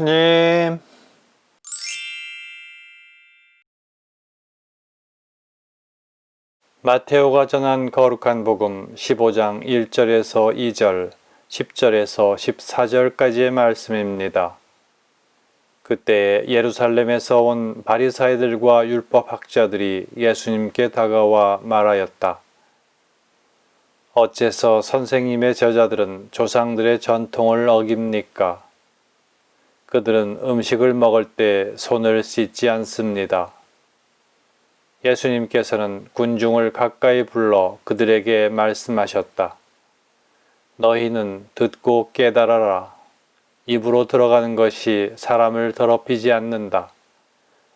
예수님. 마테오가 전한 거룩한 복음 15장 1절에서 2절, 10절에서 14절까지의 말씀입니다. 그때 예루살렘에서 온 바리사이들과 율법학자들이 예수님께 다가와 말하였다. 어째서 선생님의 저자들은 조상들의 전통을 어깁니까? 그들은 음식을 먹을 때 손을 씻지 않습니다. 예수님께서는 군중을 가까이 불러 그들에게 말씀하셨다. 너희는 듣고 깨달아라. 입으로 들어가는 것이 사람을 더럽히지 않는다.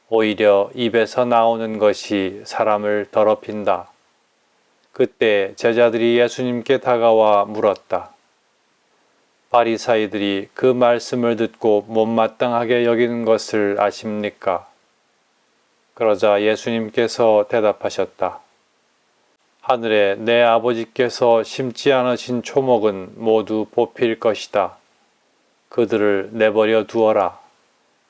오히려 입에서 나오는 것이 사람을 더럽힌다. 그때 제자들이 예수님께 다가와 물었다. 바리사이들이 그 말씀을 듣고 못마땅하게 여기는 것을 아십니까? 그러자 예수님께서 대답하셨다. 하늘에 내 아버지께서 심지 않으신 초목은 모두 뽑힐 것이다. 그들을 내버려 두어라.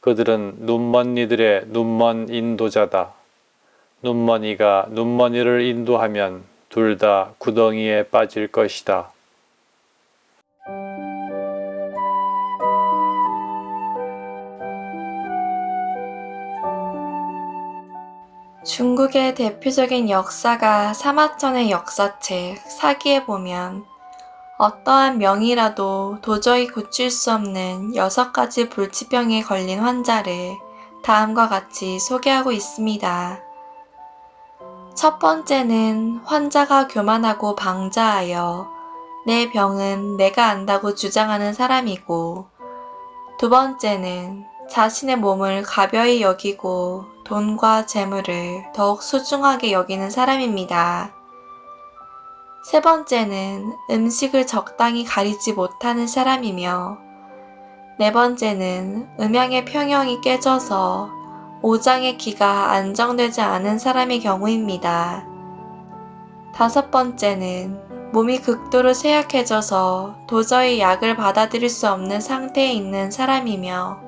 그들은 눈먼 이들의 눈먼 인도자다. 눈먼이가 눈먼이를 인도하면 둘 다 구덩이에 빠질 것이다. 중국의 대표적인 역사가 사마천의 역사책 사기에 보면 어떠한 명이라도 도저히 고칠 수 없는 여섯 가지 불치병에 걸린 환자를 다음과 같이 소개하고 있습니다. 첫 번째는 환자가 교만하고 방자하여 내 병은 내가 안다고 주장하는 사람이고 두 번째는 자신의 몸을 가벼이 여기고 돈과 재물을 더욱 소중하게 여기는 사람입니다. 세 번째는 음식을 적당히 가리지 못하는 사람이며, 네 번째는 음양의 평형이 깨져서 오장의 기가 안정되지 않은 사람의 경우입니다. 다섯 번째는 몸이 극도로 쇠약해져서 도저히 약을 받아들일 수 없는 상태에 있는 사람이며,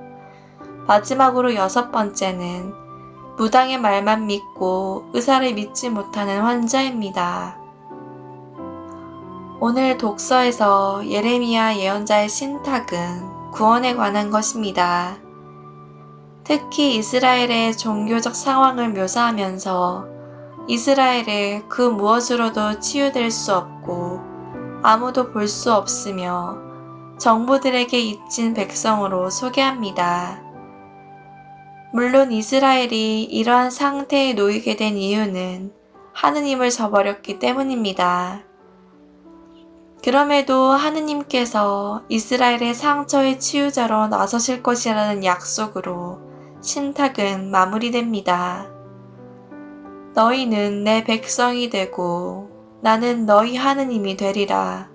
마지막으로 여섯 번째는 무당의 말만 믿고 의사를 믿지 못하는 환자입니다. 오늘 독서에서 예레미야 예언자의 신탁은 구원에 관한 것입니다. 특히 이스라엘의 종교적 상황을 묘사하면서 이스라엘을 그 무엇으로도 치유될 수 없고 아무도 볼 수 없으며 정부들에게 잊힌 백성으로 소개합니다. 물론 이스라엘이 이러한 상태에 놓이게 된 이유는 하느님을 저버렸기 때문입니다. 그럼에도 하느님께서 이스라엘의 상처의 치유자로 나서실 것이라는 약속으로 신탁은 마무리됩니다. 너희는 내 백성이 되고 나는 너희 하느님이 되리라.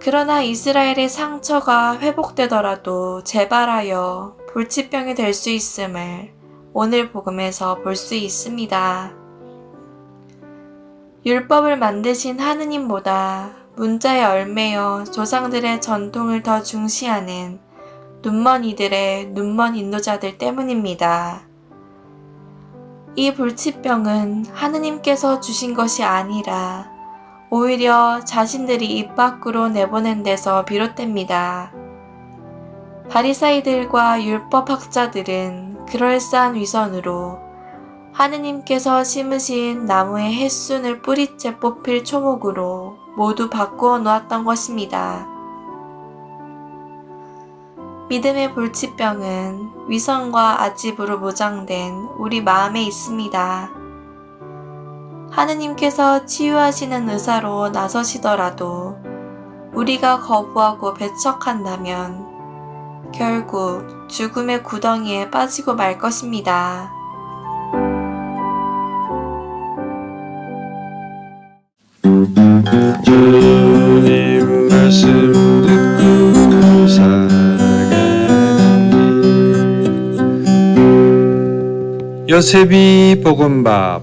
그러나 이스라엘의 상처가 회복되더라도 재발하여 불치병이 될 수 있음을 오늘 복음에서 볼 수 있습니다. 율법을 만드신 하느님보다 문자에 얼매여 조상들의 전통을 더 중시하는 눈먼 이들의 눈먼 인도자들 때문입니다. 이 불치병은 하느님께서 주신 것이 아니라 오히려 자신들이 입 밖으로 내보낸 데서 비롯됩니다. 바리사이들과 율법 학자들은 그럴싸한 위선으로 하느님께서 심으신 나무의 햇순을 뿌리째 뽑힐 초목으로 모두 바꾸어 놓았던 것입니다. 믿음의 불치병은 위선과 아집으로 무장된 우리 마음에 있습니다. 하느님께서 치유하시는 의사로 나서시더라도 우리가 거부하고 배척한다면 결국 죽음의 구덩이에 빠지고 말 것입니다. 요셉이 볶음밥